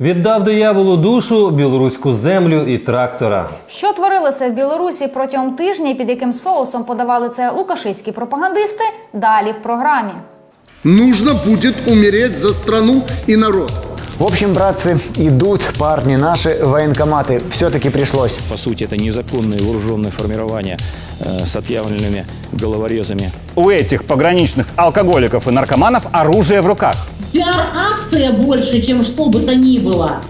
Віддав дияволу душу, білоруську землю і трактора. Що творилося в Білорусі протягом тижня, і під яким соусом подавали це лукашистські пропагандисти? Далі в програмі. Нужно будет умереть за страну и народ. В общем, братцы, идут парни наши военкоматы. Все-таки пришлось. По сути, это незаконные вооруженные формирования э, с отъявленными головорезами. У этих пограничных алкоголиков и наркоманов оружие в руках. Пиар-акция больше, чем что бы то ни было.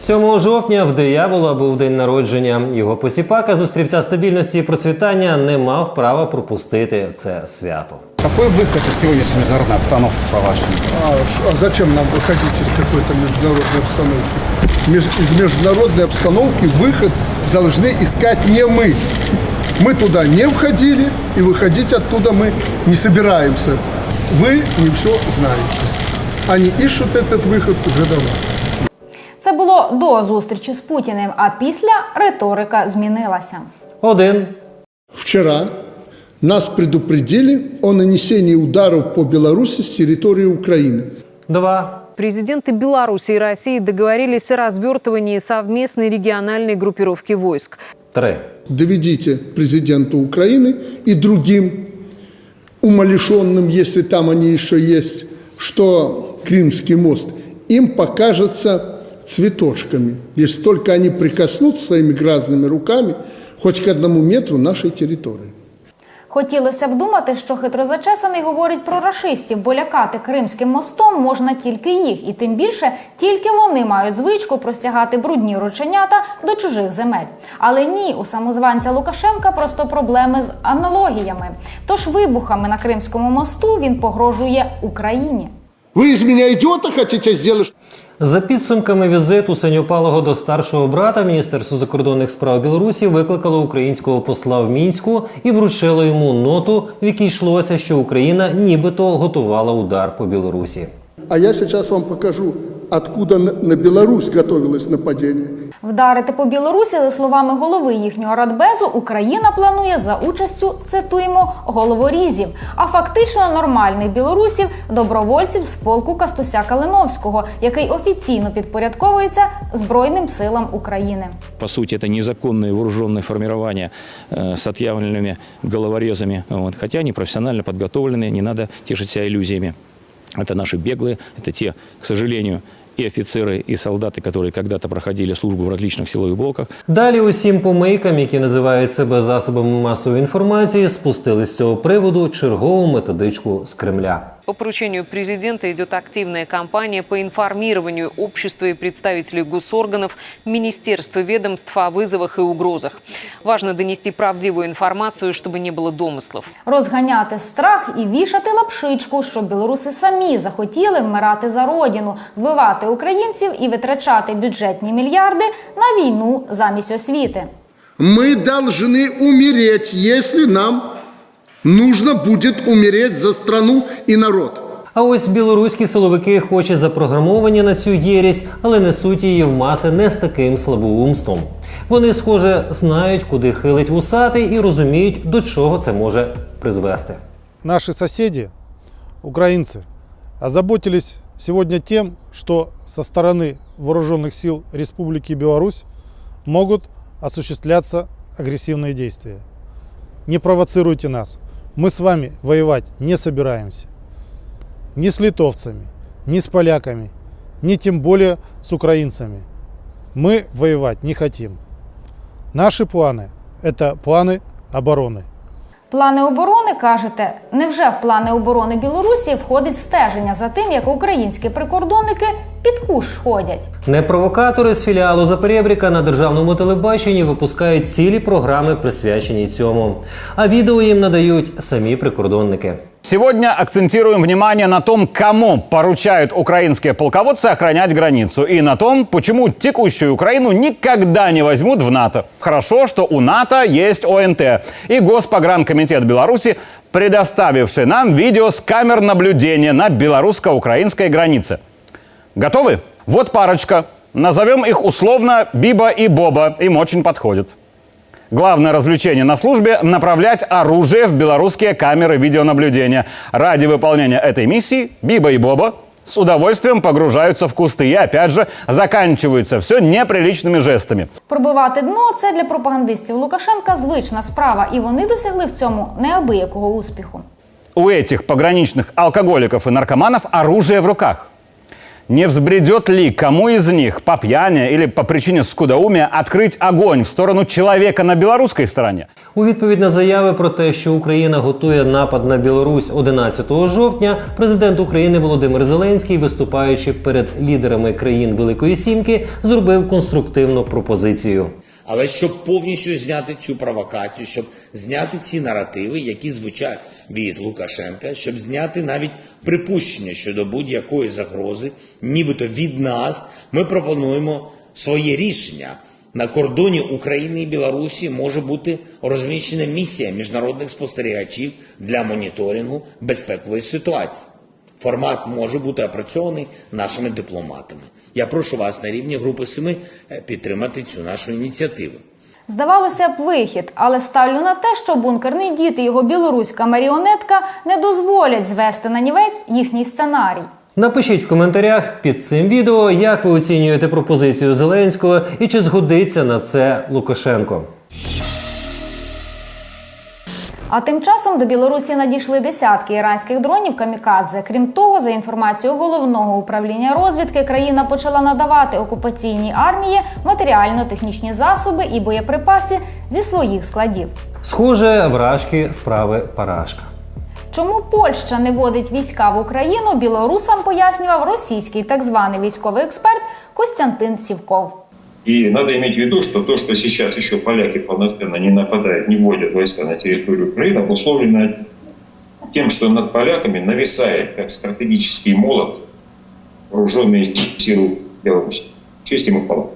7 жовтня в диявола був день народження. Його посіпака зустрівця стабільності і процвітання не мав права пропустити це свято. Какой выход из сегодняшней международной обстановки, по-вашему? А, ш- а зачем нам выходить из какой-то международной обстановки? Меж- из международной обстановки выход должны искать не мы. Мы туда не входили, и выходить оттуда мы не собираемся. Вы не все знаете. Они ищут этот выход уже давно. Це було до зустрічі з Путіним, а після риторика змінилася. Один Вчера нас предупредили о нанесении ударов по Беларуси с территории Украины. два Президенты Беларуси и России договорились о развертывании совместной региональной группировки войск. три доведите президенту Украины и другим умалишенным, если там они еще есть, что Крымский мост им покажется цветочками, если только они прикоснутся своими грязными руками хоть к одному метру нашей территории. Хотілося б думати, що хитрозачесаний говорить про рашистів, бо лякати Кримським мостом можна тільки їх, і тим більше тільки вони мають звичку простягати брудні рученята до чужих земель. Але ні, у самозванця Лукашенка просто проблеми з аналогіями. Тож вибухами на Кримському мосту він погрожує Україні. Вы из меня идиота хотите сделать? За підсумками візиту Синьопалого до старшого брата Міністерство закордонних справ Білорусі викликало українського посла в мінську і вручило йому ноту, в якій йшлося, що Україна нібито готувала удар по Білорусі. А я зараз вам покажу, откуда на на Беларусь готовилось нападение. Вдарити по Білорусі, за словами голови їхнього радбезу, Україна планує за участю цитуємо головорізів, а фактично нормальних білорусів, добровольців з полку Кастуся Калиновського, який офіційно підпорядковується Збройним силам України. По сути, это незаконные вооруженные формирования э, с отъявленными головорезами. Вот. Хотя они профессионально подготовленные, не надо тешить себя иллюзиями. Это наши беглые, это те, к сожалению, и офицеры, и солдаты, которые когда-то проходили службу в различных силовых блоках. Далі усім помийкам, які називають себе засобами масової інформації, спустили з цього приводу чергову методичку з Кремля. По поручению президента идет активная кампания по информированию общества и представителей госорганов, министерств и ведомств о вызовах и угрозах. Важно донести правдивую информацию, чтобы не было домыслов. Розганяти страх і вішати лапшичку, щоб білоруси самі захотіли вмирати за родину, вбивати українців і витрачати бюджетні мільярди на війну замість освіти. Мы должны умереть, если нам нужно будет умереть за страну и народ. А ось білоруські силовики, хоч і запрограмовані на цю єрість, але несуть її в маси не з таким слабоумством. Вони, схоже, знають, куди хилить вусатий і розуміють, до чого це може призвести. Наши соседи, украинцы, озаботились сегодня тем, что со стороны вооруженных сил Республики Беларусь могут осуществляться агрессивные действия. Не провоцируйте нас. Мы с вами воевать не собираемся. Ни с литовцами, ни с поляками, ни тем более с украинцами. Мы воевать не хотим. Наши планы – это планы обороны. Плани оборони кажете, невже в плани оборони Білорусі входить стеження за тим, як українські прикордонники під куш ходять? Не провокатори з філіалу Запорєбріка на державному телебаченні випускають цілі програми, присвячені цьому. А відео їм надають самі прикордонники. Сегодня акцентируем внимание на том, кому поручают украинские полководцы охранять границу, и на том, почему текущую Украину никогда не возьмут в НАТО. Хорошо, что у НАТО есть ОНТ и Госпогранкомитет Беларуси, предоставивший нам видео с камер наблюдения на белорусско-украинской границе. Готовы? Вот парочка. Назовем их условно Биба и Боба. Им очень подходит. Главное развлечение на службе – направлять оружие в белорусские камеры видеонаблюдения. Ради выполнения этой миссии Биба и Боба с удовольствием погружаются в кусты. И опять же, заканчивается все неприличными жестами. Пробивати дно це для пропагандистів Лукашенка звична справа, і вони досягли в цьому неабиякого успіху. У этих пограничных алкоголиков и наркоманов оружие в руках. не взбредет ли кому из них по пьяни или по причине скудоумия открыть огонь в сторону человека на белорусской стороне? У відповідь на заяви про те, що Україна готує напад на Білорусь 11 жовтня, президент України Володимир Зеленський, виступаючи перед лідерами країн Великої Сімки, зробив конструктивну пропозицію. Але щоб повністю зняти цю провокацію, щоб зняти ці наративи, які звучать від Лукашенка, щоб зняти навіть припущення щодо будь-якої загрози, нібито від нас, ми пропонуємо своє рішення. На кордоні України і Білорусі може бути розміщена місія міжнародних спостерігачів для моніторингу безпекової ситуації. Формат може бути опрацьований нашими дипломатами. Я прошу вас на рівні групи семи е, підтримати цю нашу ініціативу. Здавалося б, вихід, але ставлю на те, що бункерний дід і його білоруська маріонетка не дозволять звести на нівець їхній сценарій. Напишіть в коментарях під цим відео, як ви оцінюєте пропозицію Зеленського і чи згодиться на це Лукашенко. А тим часом до Білорусі надійшли десятки іранських дронів камікадзе. Крім того, за інформацією головного управління розвідки, країна почала надавати окупаційній армії матеріально-технічні засоби і боєприпаси зі своїх складів. Схоже, вражки справи парашка. Чому Польща не водить війська в Україну, білорусам пояснював російський так званий військовий експерт Костянтин Сівков. И надо иметь в виду, что то, что сейчас еще поляки полноценно не нападают, не вводят войска на территорию Украины, обусловлено тем, что над поляками нависает как стратегический молот вооруженные силы Беларуси. Честь ему хвала.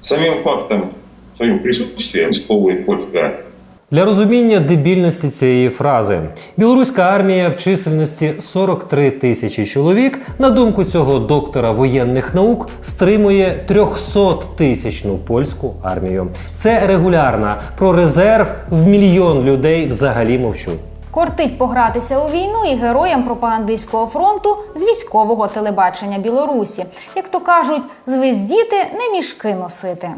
Самим фактом своим присутствием сковывает польская армия. Для розуміння дебільності цієї фрази білоруська армія в чисельності 43 тисячі чоловік, на думку цього доктора воєнних наук, стримує 300 тисячну польську армію. Це регулярна про резерв в мільйон людей взагалі мовчу. Кортить погратися у війну і героям пропагандистського фронту з військового телебачення Білорусі. Як то кажуть, звездіти не мішки носити.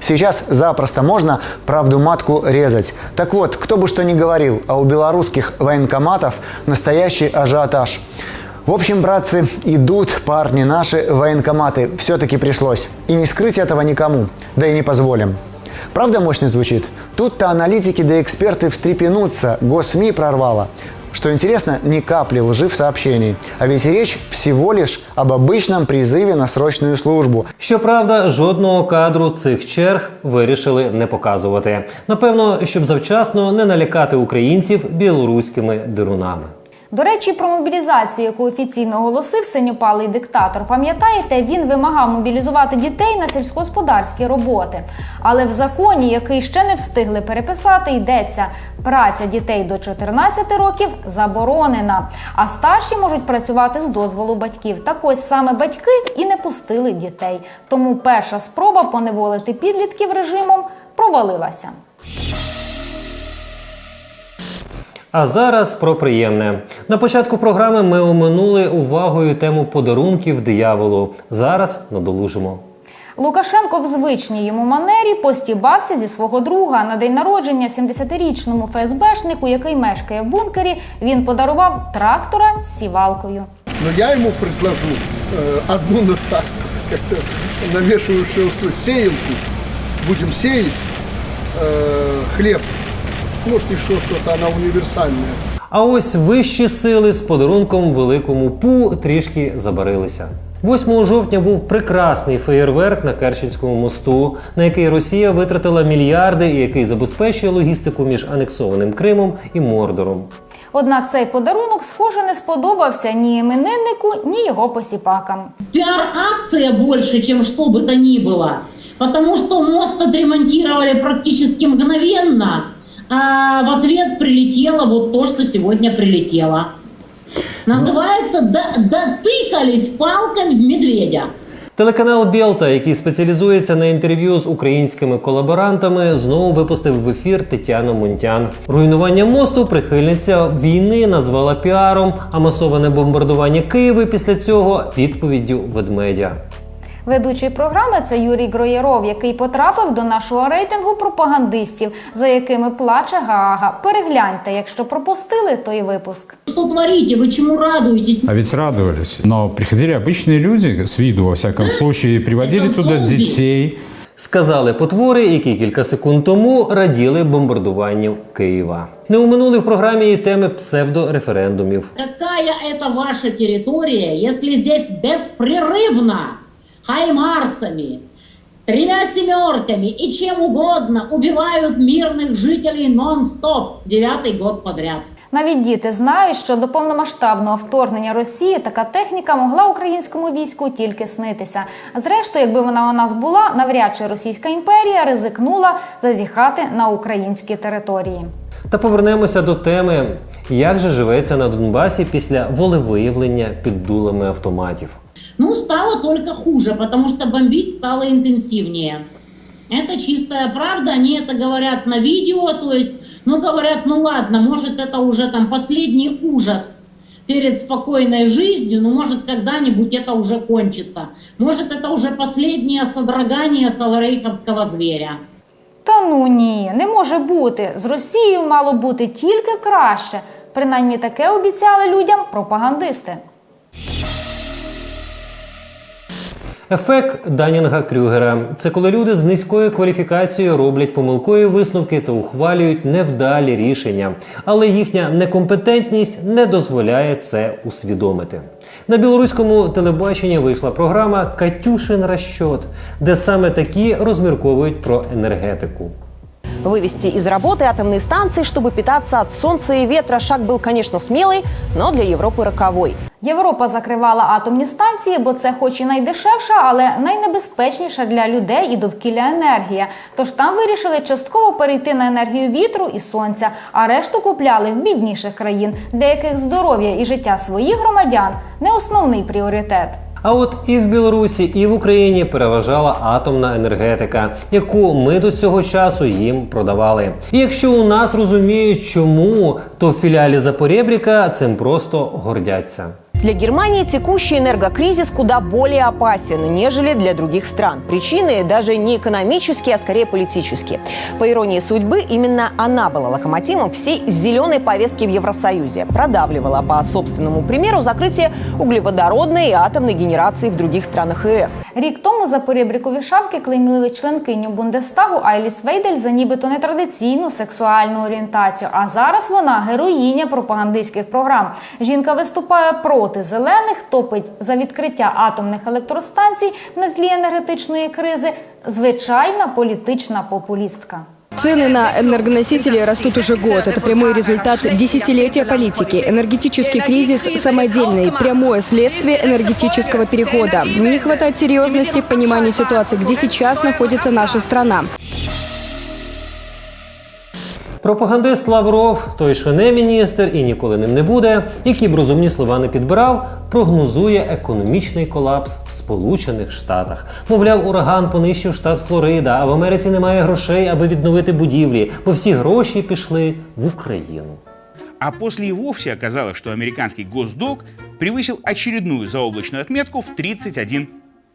Сейчас запросто можно правду матку резать. Так вот, кто бы что ни говорил, а у белорусских военкоматов настоящий ажиотаж. В общем, братцы, идут парни наши военкоматы. Все-таки пришлось. И не скрыть этого никому. Да и не позволим. Правда мощно звучит? Тут-то аналитики да эксперты встрепенутся. Госсми прорвало. Что интересно, ни капли лжи в сообщении. А ведь речь всего лишь об обычном призыве на срочную службу. Щоправда, жодного кадру цих черг вирішили не показувати. Напевно, щоб завчасно не налякати українців білоруськими дирунами. До речі, про мобілізацію, яку офіційно оголосив синьопалий диктатор, пам'ятаєте, він вимагав мобілізувати дітей на сільськогосподарські роботи. Але в законі, який ще не встигли переписати, йдеться праця дітей до 14 років заборонена, а старші можуть працювати з дозволу батьків. Так ось саме батьки і не пустили дітей. Тому перша спроба поневолити підлітків режимом провалилася. А зараз про приємне. На початку програми ми оминули увагою тему подарунків дияволу. Зараз надолужимо. Лукашенко в звичній йому манері постібався зі свого друга на день народження 70-річному ФСБшнику, який мешкає в бункері. Він подарував трактора з сівалкою. Но я ему предложу э, одну насадку, как-то навешивающую сеялку. Будем сеять э, хлеб. Может, еще что-то, она универсальная. А ось вищі сили з подарунком великому пу трішки забарилися. 8 жовтня був прекрасний феєрверк на Керченському мосту, на який Росія витратила мільярди і який забезпечує логістику між анексованим Кримом і Мордором. Однак цей подарунок, схоже, не сподобався ні імениннику, ні його посіпакам. Пиар-акция больше, чем что бы то ни было. Потому что мост отремонтировали практически мгновенно, а в ответ прилетело вот то, что сегодня прилетело. Называется «Да- «Дотыкались палками в медведя». Телеканал Білта, який спеціалізується на інтерв'ю з українськими колаборантами, знову випустив в ефір Тетяну Мунтян. Руйнування мосту прихильниця війни назвала піаром, а масоване бомбардування Києва після цього відповіддю ведмедя. Ведучий програми це Юрій Гроєров, який потрапив до нашого рейтингу пропагандистів, за якими плаче Гаага. Перегляньте, якщо пропустили той випуск. Что творите? Вы чему радуетесь? А ведь радовались. Но приходили обычные люди, с виду, во всяком случае, приводили Это туда зомби. детей. Сказали потвори, які кілька секунд тому раділи бомбардуванню Києва. Не уминули в програмі і теми псевдореферендумів. Какая это ваша территория, если здесь беспрерывно хаймарсами, тремя семерками и чем угодно убивают мирных жителей нон-стоп девятый год подряд? Навіть діти знають, що до повномасштабного вторгнення Росії така техніка могла українському війську тільки снитися. Зрештою, якби вона у нас була, навряд чи Російська імперія ризикнула зазіхати на українські території. Та повернемося до теми, як же живеться на Донбасі після волевиявлення під дулами автоматів. Ну, стало только хуже, потому что бомбить стало интенсивнее. Это чистая правда, они это говорят на видео, то есть, ну, говорят, ну ладно, может, это уже там последний ужас перед спокойной жизнью, но может когда-нибудь это уже кончится. Может, это уже последнее содрогание саларейховского зверя. Та ну ні, не може бути. З Росією мало бути тільки краще. Принаймні таке обіцяли людям пропагандисти. Ефект Данінга Крюгера це коли люди з низькою кваліфікацією роблять помилкові висновки та ухвалюють невдалі рішення, але їхня некомпетентність не дозволяє це усвідомити. На білоруському телебаченні вийшла програма Катюшин Расчот, де саме такі розмірковують про енергетику. Вывести из работы атомные станции, чтобы питаться от солнца и ветра. Шаг был, конечно, смелый, но для Европы роковой. Європа закривала атомні станції, бо це, хоч і найдешевша, але найнебезпечніша для людей і довкілля енергія. Тож там вирішили частково перейти на енергію вітру і сонця, а решту купляли в бідніших країн, для яких здоров'я і життя своїх громадян не основний пріоритет. А от і в Білорусі, і в Україні переважала атомна енергетика, яку ми до цього часу їм продавали. І якщо у нас розуміють, чому, то в філіалі Запорєбріка цим просто гордяться. Для Германии текущий энергокризис куда более опасен, нежели для других стран. Причины даже не экономические, а скорее политические. По иронии судьбы, именно она была локомотивом всей зеленой повестки в Евросоюзе. Продавливала, по собственному примеру, закрытие углеводородной и атомной генерации в других странах ЕС. Рік тому за порібрікові шавки клеймили членкиню Бундестагу Айліс Вейдель за нібито нетрадиційну сексуальну орієнтацію. А зараз вона героїня пропагандистських програм. Жінка виступає проти зелених, топить за відкриття атомних електростанцій на тлі енергетичної кризи. Звичайна політична популістка. Цены на энергоносители растут уже год. Это прямой результат десятилетия политики. Энергетический кризис – самодельный, прямое следствие энергетического перехода. Не хватает серьезности в понимании ситуации, где сейчас находится наша страна. Пропагандист Лавров, той, що не міністр і ніколи ним не буде, які б розумні слова не підбирав, прогнозує економічний колапс в Сполучених Штатах. Мовляв, ураган понищив штат Флорида, а в Америці немає грошей, аби відновити будівлі, бо всі гроші пішли в Україну. А после и вовсе оказалось, что американский госдолг превысил очередную заоблачную отметку в 31,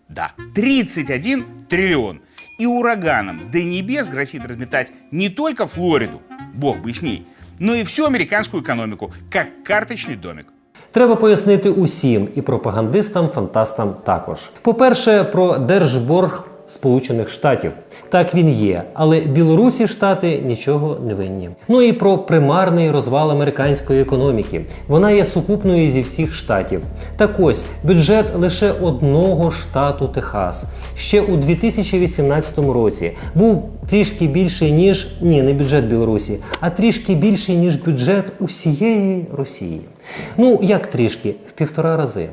да, 31 триллион И ураганом до небес грозит разметать не только Флориду, бог бы с ней, но и всю американскую экономику, как карточный домик. Треба пояснити усім і пропагандистам, фантастам також. По-перше, про держборг Сполучених Штатів. Так він є, але Білорусі штати нічого не винні. Ну і про примарний розвал американської економіки. Вона є сукупною зі всіх штатів. Так ось бюджет лише одного штату Техас ще у 2018 році був трішки більший ніж ні, не бюджет Білорусі, а трішки більший ніж бюджет усієї Росії. Ну як трішки в півтора рази.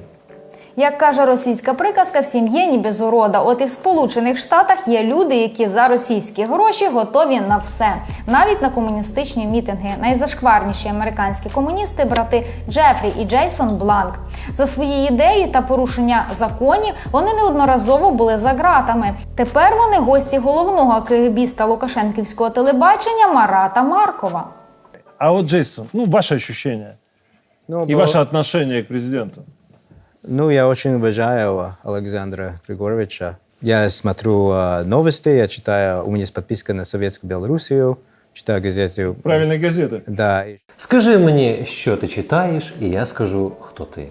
Як каже російська приказка, в сім'ї ні без урода. От і в Сполучених Штатах є люди, які за російські гроші готові на все, навіть на комуністичні мітинги. Найзашкварніші американські комуністи, брати Джефрі і Джейсон Бланк. За свої ідеї та порушення законів вони неодноразово були за ґратами. Тепер вони гості головного КГБіста Лукашенківського телебачення Марата Маркова. А вот, Джейсон, ну, ваше ощущение Ну, и бо- ваше отношение к президенту. Ну, я очень уважаю Александра Григорьевича. Я смотрю а, новости, я читаю, у меня есть подписка на Советскую Белоруссию, читаю газету. Правильные газеты. Да, и Скажи мені, що ти читаєш, і я скажу, хто ти.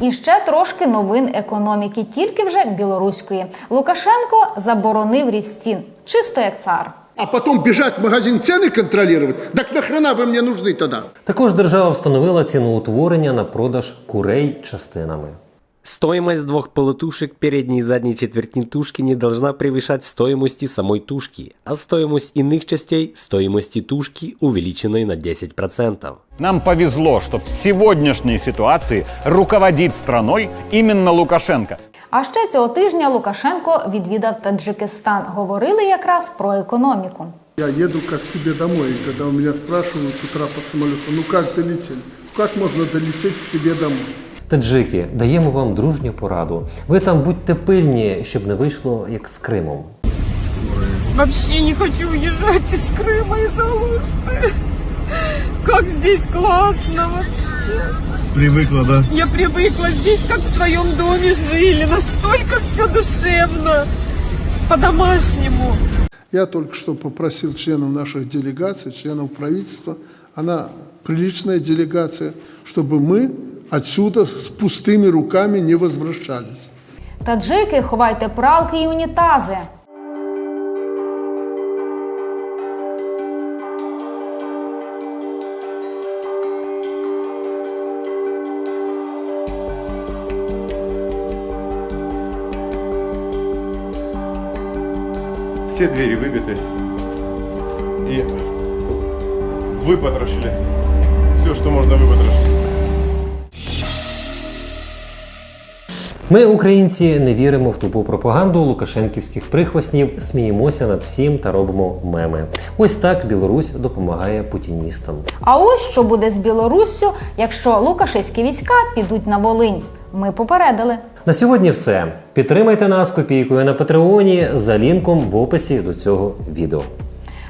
І ще трошки новин економіки, тільки вже білоруської. Лукашенко заборонив ріст цін, чисто як цар. А потом бежать в магазин цены контролировать? Так нахрена вы мне нужны тогда? Також держава встановила ціноутворення на продаж курей частинами. Стоимость двух полутушек передней и задней четвертни тушки не должна превышать стоимости самой тушки, а стоимость иных частей – стоимости тушки, увеличенной на 10%. Нам повезло, что в сегодняшней ситуации руководит страной именно Лукашенко. А ще цього тижня Лукашенко відвідав Таджикистан. Говорили якраз про економіку. Я еду как себе домой, и когда у меня спрашивают утра по самолету, ну как долетели? Как можно долететь к себе домой? Таджики, даємо вам дружню пораду. Ви там будьте пильні, щоб не вийшло як з Кримом. Вообще не хочу уезжать из Крыма из Алушты. Как здесь классно вообще. Привыкла, да? Я привыкла здесь, как в своем доме жили. Настолько все душевно. По-домашнему. Я только что попросил членов наших делегаций, членов правительства, она приличная делегация, чтобы мы отсюда с пустыми руками не возвращались. Таджики, ховайте пралки і унітази. Все двери выбиты. И выпотрошили. Все, что можно выпотрошить. Ми, українці, не віримо в тупу пропаганду лукашенківських прихвостнів, сміємося над всім та робимо меми. Ось так Білорусь допомагає путіністам. А ось що буде з Білоруссю, якщо лукашиські війська підуть на Волинь. Ми попередили. На сьогодні все. Підтримайте нас копійкою на Патреоні за лінком в описі до цього відео.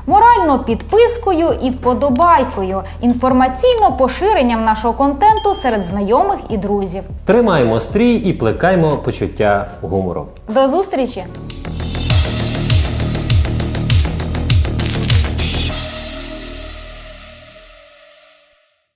Морально підпискою і вподобайкою, інформаційно поширенням нашого контенту серед знайомих і друзів. Тримаємо стрій і плекаймо почуття гумору. До зустрічі!